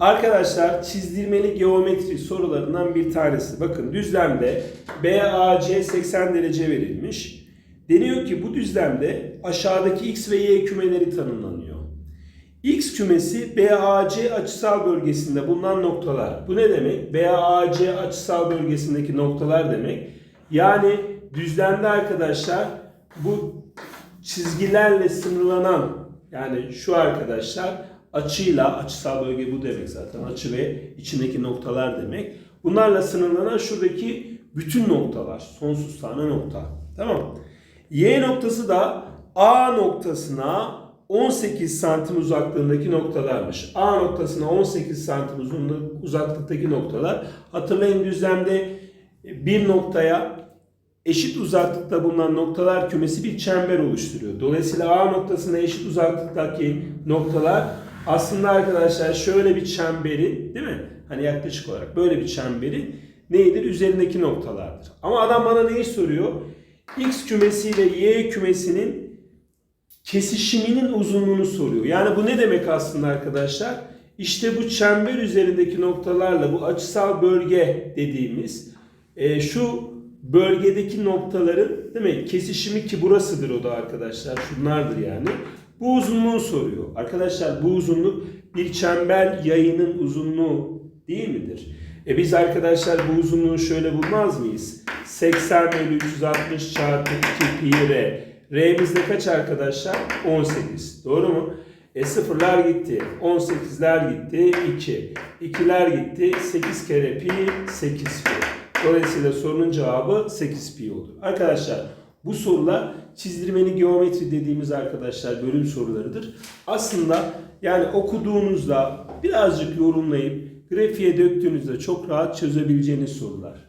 Arkadaşlar çizdirmeli geometri sorularından bir tanesi. Bakın düzlemde BAC 80 derece verilmiş. Deniyor ki bu düzlemde aşağıdaki x ve y kümeleri tanımlanıyor. X kümesi BAC açısal bölgesinde bulunan noktalar. Bu ne demek? BAC açısal bölgesindeki noktalar demek. Yani düzlemde arkadaşlar bu çizgilerle sınırlanan yani şu arkadaşlar açıyla açısal bölge bu demek zaten açı ve içindeki noktalar demek. Bunlarla sınırlanan şuradaki bütün noktalar. Sonsuz tane nokta. Tamam. Y noktası da A noktasına 18 santim uzaklığındaki noktalarmış. A noktasına 18 santim uzunluk uzaklıktaki noktalar. Hatırlayın düzlemde bir noktaya eşit uzaklıkta bulunan noktalar kümesi bir çember oluşturuyor. Dolayısıyla A noktasına eşit uzaklıktaki noktalar aslında arkadaşlar şöyle bir çemberi değil mi? Hani yaklaşık olarak böyle bir çemberi neydir? Üzerindeki noktalardır. Ama adam bana neyi soruyor? X kümesi ile Y kümesinin kesişiminin uzunluğunu soruyor. Yani bu ne demek aslında arkadaşlar? İşte bu çember üzerindeki noktalarla bu açısal bölge dediğimiz e, şu bölgedeki noktaların değil mi? Kesişimi ki burasıdır o da arkadaşlar. Şunlardır yani. Bu uzunluğu soruyor. Arkadaşlar bu uzunluk bir çember yayının uzunluğu değil midir? E biz arkadaşlar bu uzunluğu şöyle bulmaz mıyız? 80 bölü 360 çarpı 2 pi r. R'miz de kaç arkadaşlar? 18. Doğru mu? E sıfırlar gitti. 18'ler gitti. 2. 2'ler gitti. 8 kere pi 8 pi. Dolayısıyla sorunun cevabı 8 pi olur. Arkadaşlar bu sorular çizdirmeli geometri dediğimiz arkadaşlar bölüm sorularıdır. Aslında yani okuduğunuzda birazcık yorumlayıp grafiğe döktüğünüzde çok rahat çözebileceğiniz sorular.